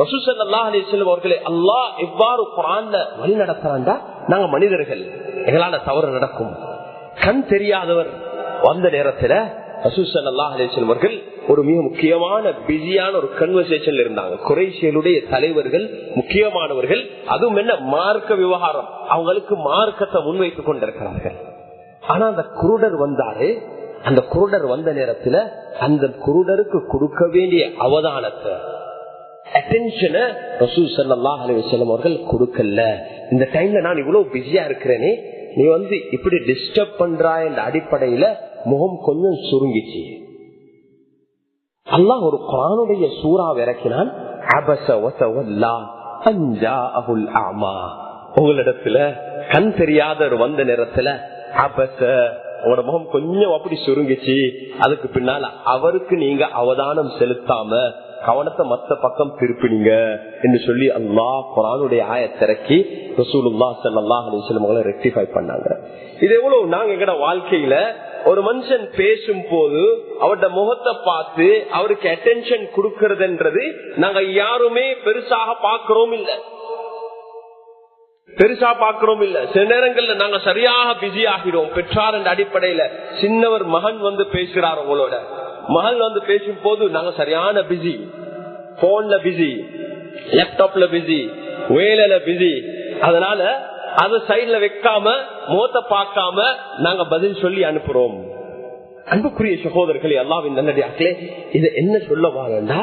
ரசூசல்லா அலி செல்வம் அவர்களே அல்லா எவ்வாறு குரான்ல வழி நடத்துறாண்டா நாங்க மனிதர்கள். எங்களால தவறு நடக்கும். கண் தெரியாதவர் வந்த நேரத்துல ரசூசல்லா அலி செல்வம் அவர்கள் ஒரு மிக முக்கியமான பிஸியான ஒரு கன்வர்சேஷன்ல இருந்தாங்க. குறைசியலுடைய தலைவர்கள் முக்கியமானவர்கள் அதுவும் என்ன மார்க்க விவகாரம். அவங்களுக்கு மார்க்கத்தை முன்வைத்துக் கொண்டிருக்கிறார்கள். ஆனா அந்த குருடர் வந்தாரு. அந்த குருடர் வந்த நேரத்துல அந்த குருடருக்கு கொடுக்க வேண்டிய அவதானத்தை அட்டென்ஷனை ரசூ சல்லாஹ் அலுவலம் அவர்கள் கொடுக்கல. இந்த டைம்ல நான் இவ்வளவு பிஸியா இருக்கிறேனே நீ வந்து இப்படி டிஸ்டர்ப் பண்றா என்ற அடிப்படையில முகம் கொஞ்சம் சுருங்கிச்சு. அல்லாஹ் ஒரு குரானுடைய சூறா இறக்கினான் உங்களிடத்துல கண் தெரியாதவர் வந்த நேரத்துல அபச உங்களோட முகம் கொஞ்சம் அப்படி சுருங்கிச்சு. அதுக்கு பின்னால அவருக்கு நீங்க அவதானம் செலுத்தாம கவனத்தை மத்த பக்கம் திருப்பினீங்க என்று சொல்லி அல்லா குரானுடைய ஆயத்திறக்கி ரசூலுல்லா சல்லாஹ் அலிஸ்லமங்களை ரெக்டிஃபை பண்ணாங்க. இது எவ்வளவு நாங்க எங்கட வாழ்க்கையில ஒரு மனுஷன் பேசும் போது அவரோட முகத்தை பார்த்து அவருக்கு அட்டென்ஷன் கொடுக்கறதுன்றது நாங்க யாருமே பெருசாக பாக்குறோம் இல்ல. பெருசா பாக்குறோம் இல்ல. சில நேரங்கள்ல நாங்க சரியாக பிஸி ஆகிறோம் பெற்றார் என்ற அடிப்படையில சின்னவர் மகன் வந்து பேசுறார் உங்களோட. மகன் வந்து பேசும் போது நாங்க சரியான பிஸி போன்ல பிஸி லேப்டாப்ல பிஸி வேலையில பிஸி அதனால அது சைட்ல வைக்காம மோத்த பார்க்காம நாங்க பதில் சொல்லி அனுப்புறோம். அன்புக்குரிய சகோதரர்களே எல்லாவின் நல்லடியாக்களே இது என்ன சொல்ல வாங்கண்டா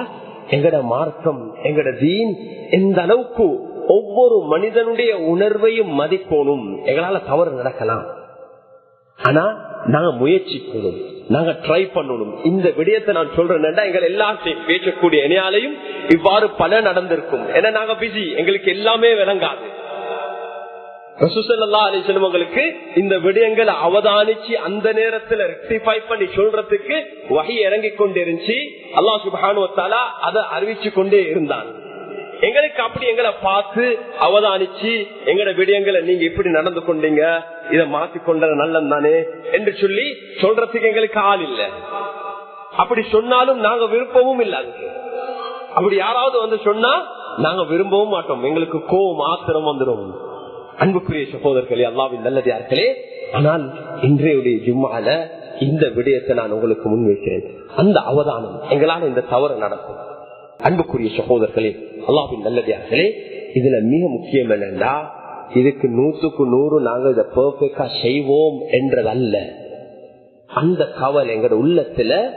எங்கட மார்க்கம் எங்கட தீன் எந்த அளவுக்கு ஒவ்வொரு மனிதனுடைய உணர்வையும் மதிக்கணும். எங்களால தவறு நடக்கலாம். ஆனா நாங்க முயற்சிக்கணும் நாங்க ட்ரை பண்ணணும். இந்த விடயத்தை நான் சொல்றேன். எங்கள் எல்லாத்தையும் பேசக்கூடிய இணையாலையும் இவ்வாறு பல நடந்திருக்கும். ஏன்னா நாங்க பிஸி எங்களுக்கு எல்லாமே விளங்காது. உங்களுக்கு இந்த விடயங்களை அவதானிச்சு அந்த நேரத்துல ரெக்டிஃபை பண்ணி சொல்றதுக்கு வகை இறங்கி கொண்டிருந்துச்சு. அல்லா சுபானுவத்தாலா அதை அறிவிச்சு கொண்டே இருந்தான். எங்களுக்கு அப்படி எங்களை பார்த்து அவதானிச்சு எங்கட விடயங்களை நீங்க இப்படி நடந்து கொண்டீங்க? இதை மாத்தி கொண்டது நல்லது தானே என்று சொல்லி சொல்றதுக்கு எங்களுக்கு ஆள் இல்ல. அப்படி சொன்னாலும் நாங்க விருப்பமும் இல்ல அதுக்கு. அப்படி யாராவது வந்து சொன்னா நாங்க விரும்பவும் மாட்டோம். எங்களுக்கு கோவம் ஆத்திரம் வந்துடும் அன்புக்குரிய சகோதரர்களே அல்லாவின் நல்லதார்களே ஆனால் இன்றைய ஜும்மால இந்த விடயத்தை நான் உங்களுக்கு முன்வைக்கிறேன் அந்த அவதானம் எங்களால் இந்த தவறு நடக்கும். அன்புக்குரிய சகோதரர்களே அல்லாவின் நல்லதார்களே இதுல மிக முக்கியம் என்னன்னா இதுக்கு நூற்றுக்கு நூறு நாங்க இதை பெர்ஃபெக்டா செய்வோம் என்றதல்ல. அந்த கவல் எங்கட உள்ளத்துல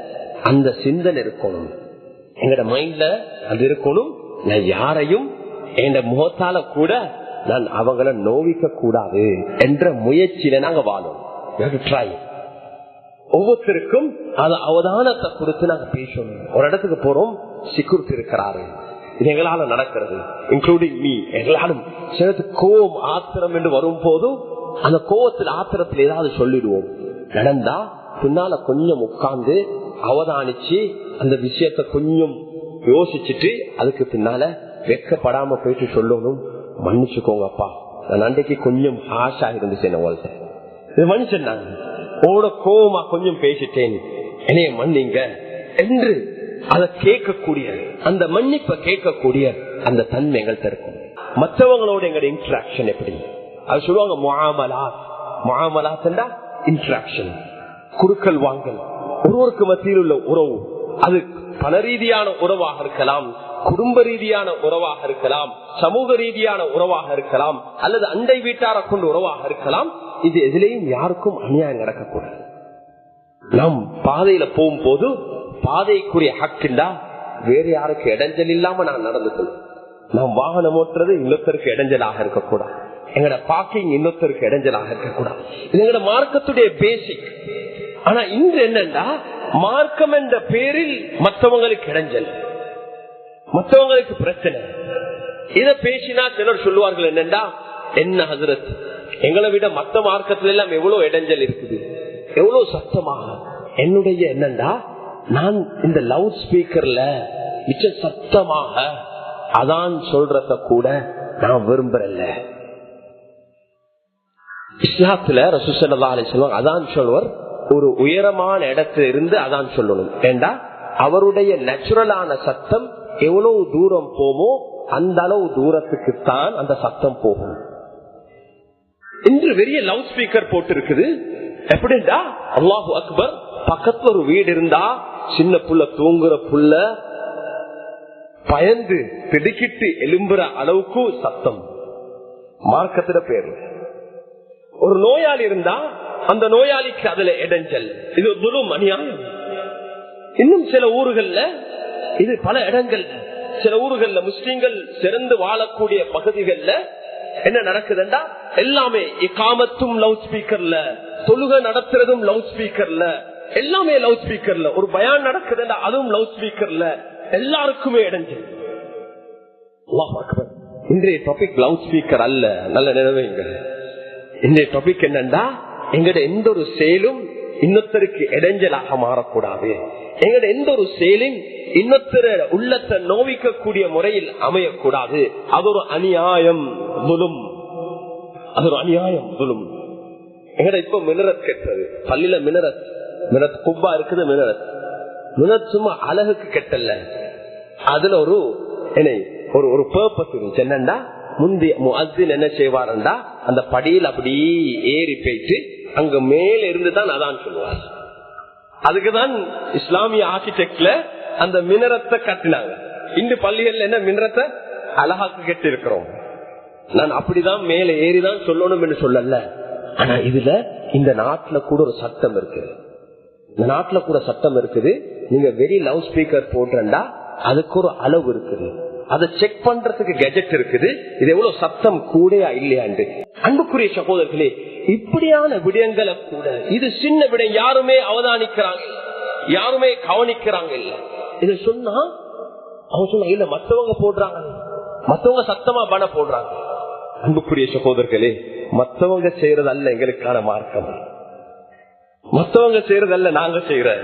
அந்த சிந்தனை இருக்கணும். எங்கட மைண்ட்ல அது இருக்கணும். நான் யாரையும் என் முகத்தால கூட நான் அவங்கள நோவிக்க கூடாது என்ற முயற்சியில நாங்க வாழும். ட்ரை ஒவ்வொருத்தருக்கும் அது அவதானத்தை கொடுத்து நாங்க பேசணும். ஒரு இடத்துக்கு போறோம் செக்யூரிட்டி இருக்கிறாரு. இது எங்களால நடக்கிறது. இன்க்ளூடிங் மீ எங்களாலும் சிலத்து கோவம் ஆத்திரம் என்று வரும் போதும் அந்த கோவத்தில் ஆத்திரத்தில் ஏதாவது சொல்லிடுவோம். நடந்தா பின்னால கொஞ்சம் உட்கார்ந்து அவதானிச்சு அந்த விஷயத்த கொஞ்சம் யோசிச்சுட்டு அதுக்கு பின்னால வெக்கப்படாம போயிட்டு சொல்லணும். மன்னிச்சுக்கோங்கப்பா. நான் அன்றைக்கு கொஞ்சம் ஹாஷா இருந்துச்சு உங்கள்கிட்ட. இது மனுஷன் நான். உங்களோட கோவமா கொஞ்சம் பேசிட்டேன். என்னைய மன்னிங்க. என்று அதை கேட்கக்கூடிய அந்த மன்னிப்பை கேட்கக்கூடிய அந்த தன்மை எங்கள்கிட்ட இருக்கும் மற்றவங்களோட எங்களோட இன்ட்ராக்ஷன் எப்படி? அது சொல்லுவாங்க முகாமலா முகாமலா தண்டா இன்ட்ராக்ஷன் குறுக்கல் வாங்கல். ஒருவருக்கு மத்தியில் உள்ள உறவு அது பல ரீதியான உறவாக இருக்கலாம் குடும்ப ரீதியான உறவாக இருக்கலாம் சமூக ரீதியான உறவாக இருக்கலாம் அல்லது அண்டை வீட்டாரை கொண்டு உறவாக இருக்கலாம் இது எதிலையும் யாருக்கும் அநியாயம் நடக்கக்கூடாது. நாம் பாதையில போகும்போது பாதைக்குரிய ஹக்கில்லா வேற யாருக்கு இடைஞ்சல் இல்லாம நான் நடந்து கொள்ளும் நான் வாகனம் ஓட்டுறது இன்னொருத்தருக்கு இடைஞ்சலாக இருக்கக்கூடாது. எங்கட பாக்கிங் இன்னொருத்தருக்கு இடைஞ்சலாக இருக்கக்கூடாது. இது எங்கட மார்க்கத்துடைய பேசிக் ஆனா இன்று என்னன்னா மார்க்கம் என்ற பேரில் மற்றவங்களுக்கு இடைஞ்சல். மற்றவங்களுக்கு பிரச்சனை. இத பேசினா சிலர் சொல்லுவார்கள் என்னண்டா? என்ன ஹசரத்? எங்களை விட மத்த மார்க்கத்துல எல்லாம் எவ்வளவு இடைஞ்சல் இருக்குது? எவ்வளவு சத்தமாக? என்னுடைய என்னண்டா? நான் இந்த லவுட் ஸ்பீக்கர்ல மிச்ச சத்தமாக அதான் சொல்றத கூட நான் விரும்புறல இஸ்லாத்துல ரசூசல்லா அலி சொல்லுவாங்க அதான் சொல்வர் ஒரு உயரமான இடத்துல இருந்து அதான் சொல்லணும். ஏண்டா? அவருடைய நேச்சுரலான சத்தம் எவ்வளவு தூரம் போமோ அந்த அளவு தூரத்துக்கு தான் அந்த சத்தம் போகும். இன்று பெரிய லவுட் ஸ்பீக்கர் போட்டு இருக்குது எப்படின்டா அல்லாஹு அக்பர் பக்கத்துல ஒரு வீடு இருந்தா சின்ன புள்ள தூங்குற புள்ள பயந்து திடுக்கிட்டு எலும்புற அளவுக்கு சத்தம். மார்க்கத்துல பேரு. ஒரு நோயாளி இருந்தா அந்த நோயாளிக்கு அதுல இடைஞ்சல். இது துரும் அநியாயம். இன்னும் சில ஊர்கள்ல இது பல இடங்கள்ல சில ஊர்கள்ல முஸ்லீம்கள் சிறந்து வாழக்கூடிய பகுதிகள்ல என்ன நடக்குதுண்டா எல்லாமே இக்காமத்தும் லவுட் ஸ்பீக்கர்ல தொழுக நடத்துறதும் லவுட் ஸ்பீக்கர்ல எல்லாமே லவுட் ஸ்பீக்கர்ல. ஒரு பயான் நடக்குது அதுவும் லவுட் ஸ்பீக்கர்ல. எல்லாருக்குமே இடைஞ்சல். இன்றைய டாபிக் லவுட் ஸ்பீக்கர் அல்ல. நல்ல நினைவுங்க இன்றைய டாபிக் என்னன்னா எங்கட எந்த ஒரு செயலும் இன்னொருத்தருக்கு இடைஞ்சலாக மாறக்கூடாது. எங்கட எந்த ஒரு செயலும் இன்னொருத்தர உள்ளத்தை நோவிக்கக்கூடிய முறையில் அமையக்கூடாது. அது ஒரு அநியாயம் துலும். அது ஒரு அநியாயம் துலும். எங்கட இப்ப மினரத் கெட்டது. பள்ளியில மினரத் மினத் குப்பா இருக்குது மினரத் மினத் சும்மா அழகுக்கு கெட்டல அதுல ஒரு என்ன ஒரு ஒரு பர்பஸ் இருந்துச்சு. என்னண்டா முந்தி முஹின் என்ன செய்வாருண்டா அந்த படியில் அப்படி ஏறி போயிட்டு அங்க மேல இருந்து தான் அதான் சொல்லுவார். அதுக்குதான் இஸ்லாமிய ஆர்கிடெக்ட்ல அந்த மினரத்தை கட்டினாங்க. இந்த பள்ளிகள்ல என்ன மினரத்தை அழகாக்கு கட்டி இருக்கிறோம் நான் அப்படிதான் மேல ஏறிதான் சொல்லணும் என்று சொல்லல. ஆனா இதுல இந்த நாட்டுல கூட ஒரு சட்டம் இருக்கு இந்த நாட்டுல கூட சட்டம் இருக்குது. நீங்க வெரி லவுட் ஸ்பீக்கர் போடுறா அதுக்கு ஒரு அளவு இருக்குது. அதை செக் பண்றதுக்கு கெஜெட் இருக்குது. இது எவ்வளவு சத்தம் கூடையா இல்லையாண்டு. அன்புக்குரிய சகோதரர்களே இப்படியான விடயங்களை கூட இது சின்ன விடம் யாருமே அவதானிக்கிறாங்க யாருமே கவனிக்கிறாங்க இல்ல. இது சொன்னா அவன் சொன்னா இல்ல மத்தவங்க போடுறாங்க. மத்தவங்க சத்தமா பண போடுறாங்க. அன்புக்குரிய சகோதரர்களே மத்தவங்க செய்யறது அல்ல எங்களுக்கான மார்க்கம். மத்தவங்க செய்யறதல்ல நாங்க செய்யற.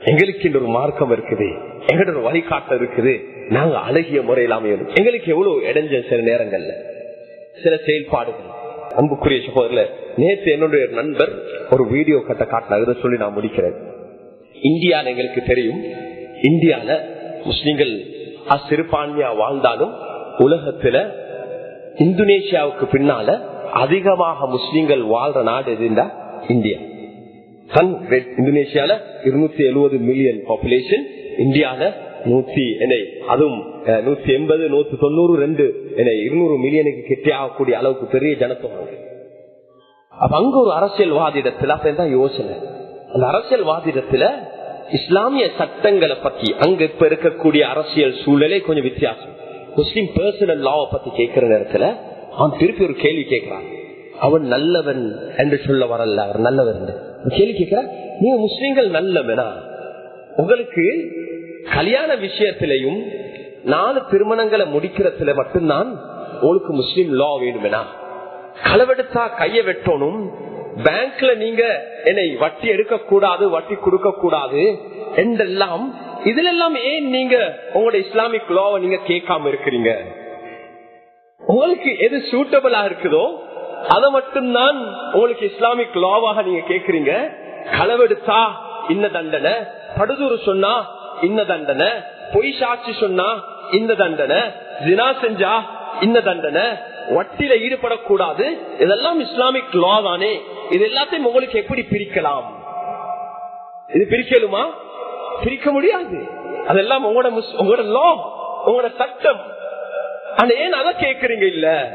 எங்களுக்கு இந்த ஒரு மார்க்கம் இருக்குது. எங்கிட்ட ஒரு வழிகாட்ட இருக்குது. நாங்க அழகிய முறையில் அமையணும். எங்களுக்கு எவ்வளவு இடைஞ்ச சில நேரங்கள்ல சில செயல்பாடுகள். அன்புக்குரிய சகோதரில் நேற்று என்னுடைய நண்பர் ஒரு வீடியோ கட்ட காட்டினாங்க சொல்லி நான் முடிக்கிறேன். இந்தியால எங்களுக்கு தெரியும். இந்தியால முஸ்லிம்கள் அசிறுபான்மையா வாழ்ந்தாலும் உலகத்துல இந்தோனேஷியாவுக்கு பின்னால அதிகமாக முஸ்லிம்கள் வாழ்ற நாடு எதுண்டா இந்தியா. சன் இந்தோனேஷியால இருநூத்தி எழுபது மில்லியன் பாப்புலேஷன் இந்தியால நூத்தி என்ன அதுவும் நூத்தி எண்பது நூத்தி தொண்ணூறு ரெண்டு என்ன இருநூறு மில்லியனுக்கு கெட்டி ஆகக்கூடிய அளவுக்கு பெரிய ஜனத்தொகை அப்ப அங்க ஒரு அரசியல்வாதிடத்துல அப்பதான் யோசனை. அந்த அரசியல்வாதிடத்துல இஸ்லாமிய சட்டங்களை பத்தி அங்க இப்ப இருக்கக்கூடிய அரசியல் சூழலே கொஞ்சம் வித்தியாசம். முஸ்லீம் பர்சனல் லாவை பத்தி கேட்கிற நேரத்துல அவன் திருப்பி ஒரு கேள்வி கேட்கிறான் அவன் நல்லவன் என்று சொல்ல வரல அவர் நல்லவர் கேள்வி கேட்கிற நீங்க முஸ்லீம்கள் நல்லவனா? உங்களுக்கு கல்யாண விஷயத்திலையும் நாலு திருமணங்களை முடிக்கிறதுல மட்டும்தான் உங்களுக்கு முஸ்லீம் லா வேணுமெனா? களவெடுத்தா கைய வெட்டணும் பேங்க்ல நீங்க என்னை வட்டி எடுக்க கூடாது வட்டி கொடுக்க கூடாது என்றெல்லாம் இதுல எல்லாம் ஏன் நீங்க உங்களோட இஸ்லாமிக் லாவை நீங்க கேட்காம இருக்கிறீங்க? உங்களுக்கு எது சூட்டபிளா இருக்குதோ அதை மட்டும்தான் உங்களுக்கு இஸ்லாமிக் லாவாக நீங்க கேக்குறீங்க. களவெடுத்தா இன்ன தண்டனை. படுதூர் சொன்னா இன்ன தண்டனை. பொய் சாட்சி சொன்னா இந்த தண்டனை. ஜினா செஞ்சா இந்த தண்டனை. வட்டில ஈடுபடக்கூடாது. இதெல்லாம் இஸ்லாமிக் லா தானே. இது எல்லாத்தையும் உங்களுக்கு எப்படி பிரிக்கலாம்? இது பிரிக்கலுமா? பிரிக்க முடியாது. அதெல்லாம் உங்களோட முஸ்- உங்களோட லா உங்களோட சட்டம். ஆனா ஏன் அதை கேக்குறீங்க இல்ல?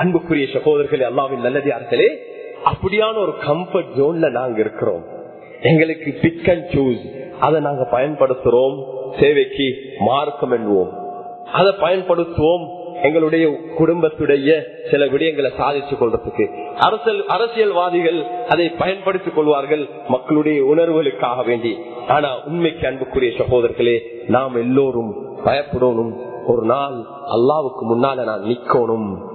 அன்புக்குரிய சகோதரர்களே அல்லாவின் நல்லதார்களே அப்படியான ஒரு கம்ஃபர்ட் ஜோன்ல நாங்க இருக்கிறோம். எங்களுக்கு பிக் அண்ட் சூஸ் அதை நாங்க பயன்படுத்துறோம். சேவைக்கு மார்க்கம் என்போம் அதை பயன்படுத்துவோம். எங்களுடைய குடும்பத்துடைய சில விடயங்களை சாதித்துக் கொள்றதுக்கு. அரசியல் அரசியல்வாதிகள் அதை பயன்படுத்திக் கொள்வார்கள் மக்களுடைய உணர்வுகளுக்காக வேண்டி. ஆனா உண்மைக்கு அன்புக்குரிய சகோதரர்களே நாம் எல்லோரும் பயப்படணும். ஒரு நாள் அல்லாவுக்கு முன்னால நான் நிக்கணும்.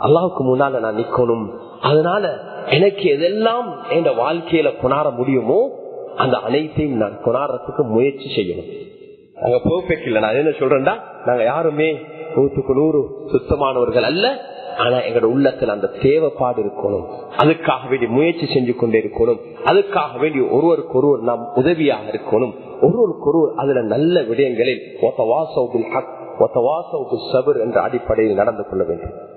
அல்லாவுக்கு முன்னால நான் நிக்கணும். அதனால எனக்கு எதெல்லாம் என் வாழ்க்கையில கொண்டாட முடியுமோ அந்த அனைத்தையும் நான் கொண்டாடுறதுக்கு முயற்சி செய்யணும். நாங்க பெர்ஃபெக்ட் இல்லை. நான் என்ன சொல்றேன்டா? நாங்க யாருமே நூத்துக்கு நூறு சுத்தமானவர்கள் அல்ல. ஆனா எங்களோட உள்ளத்துல அந்த தேவைப்பாடு இருக்கணும். அதுக்காக வேண்டி முயற்சி செஞ்சு கொண்டே இருக்கணும். அதுக்காக வேண்டி ஒருவருக்கு ஒருவர் நாம் உதவியாக இருக்கணும். ஒருவருக்கு ஒருவர் அதுல நல்ல விடயங்களில் ஒத்த வாசவுக்கு ஹக் ஒத்த வாசவுக்கு சபர் என்ற அடிப்படையில் நடந்து கொள்ள வேண்டும்.